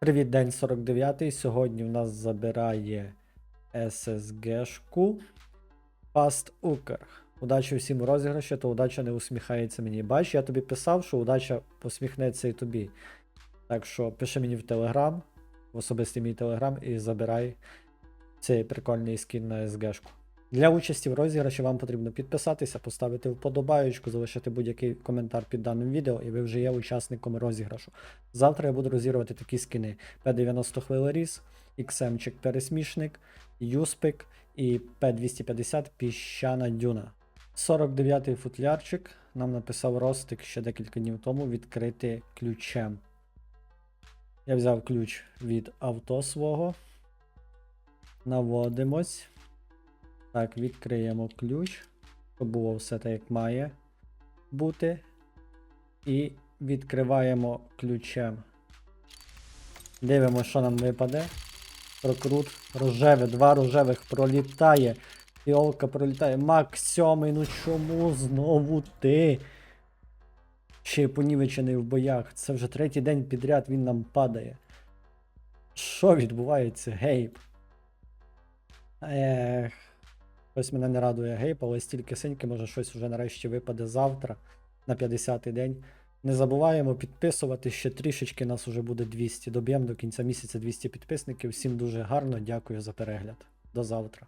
Привіт, день 49. Сьогодні в нас забирає SSG-шку Fast Укр. Удачі всім у розіграші, то удача не усміхається мені. Бач, я тобі писав, що удача посміхнеться і тобі. Так що пиши мені в Телеграм, в особистий мій Телеграм, і забирай цей прикольний скін на SG-шку. Для участі в розіграші вам потрібно підписатися, поставити вподобаєчку, залишити будь-який коментар під даним відео, і ви вже є учасником розіграшу. Завтра я буду розігрувати такі скини: P90 хвилеріз, XM-чик пересмішник, Юспик і P250 піщана дюна. 49-й футлярчик нам написав Ростик ще декілька днів тому відкрити ключем. Я взяв ключ від авто свого. Наводимось. Так, відкриємо ключ, щоб було все так, як має бути. І відкриваємо ключем. Дивимося, що нам випаде. Прокрут. Рожеве, два рожевих пролітає. Фіолка пролітає. Мак сьомий, ну чому знову ти? Ще понівечений в боях. Це вже третій день підряд він нам падає. Що відбувається, гейб? Ех. Щось мене не радує гейп, але стільки синьки, може щось вже нарешті випаде завтра на 50-й день. Не забуваємо підписувати, ще трішечки нас уже буде 200. Доб'ємо до кінця місяця 200 підписників. Всім дуже гарно, дякую за перегляд. До завтра.